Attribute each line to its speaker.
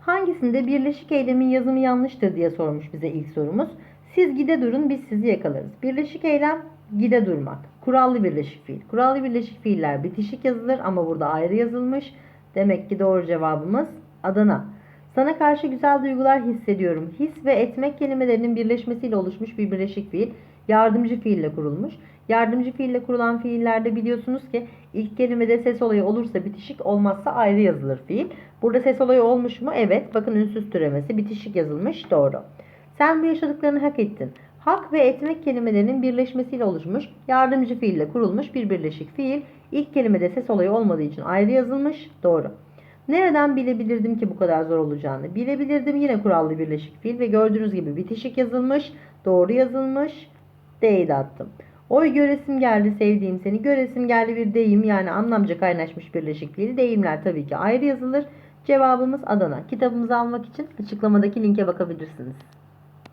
Speaker 1: Hangisinde birleşik eylemin yazımı yanlıştır diye sormuş bize ilk sorumuz. Siz gide durun biz sizi yakalarız. Birleşik eylem gide durmak. Kurallı birleşik fiil. Kurallı birleşik fiiller bitişik yazılır ama burada ayrı yazılmış. Demek ki doğru cevabımız Adana. Sana karşı güzel duygular hissediyorum. His ve etmek kelimelerinin birleşmesiyle oluşmuş bir birleşik fiil. Yardımcı fiille kurulmuş. Yardımcı fiille kurulan fiillerde biliyorsunuz ki ilk kelimede ses olayı olursa bitişik olmazsa ayrı yazılır fiil. Burada ses olayı olmuş mu? Evet. Bakın ünsüz türemesi bitişik yazılmış. Doğru. Sen bu yaşadıklarını hak ettin. Hak ve etmek kelimelerinin birleşmesiyle oluşmuş, yardımcı fiille kurulmuş bir birleşik fiil. İlk kelimede ses olayı olmadığı için ayrı yazılmış. Doğru. Nereden bilebilirdim ki bu kadar zor olacağını? Bilebilirdim yine kurallı birleşik fiil ve gördüğünüz gibi bitişik yazılmış, doğru yazılmış. D'yi de attım. Oy göresim geldi sevdiğim seni. Göresim geldi bir deyim yani anlamca kaynaşmış birleşik fiil. Deyimler tabii ki ayrı yazılır. Cevabımız Adana. Kitabımızı almak için açıklamadaki linke bakabilirsiniz.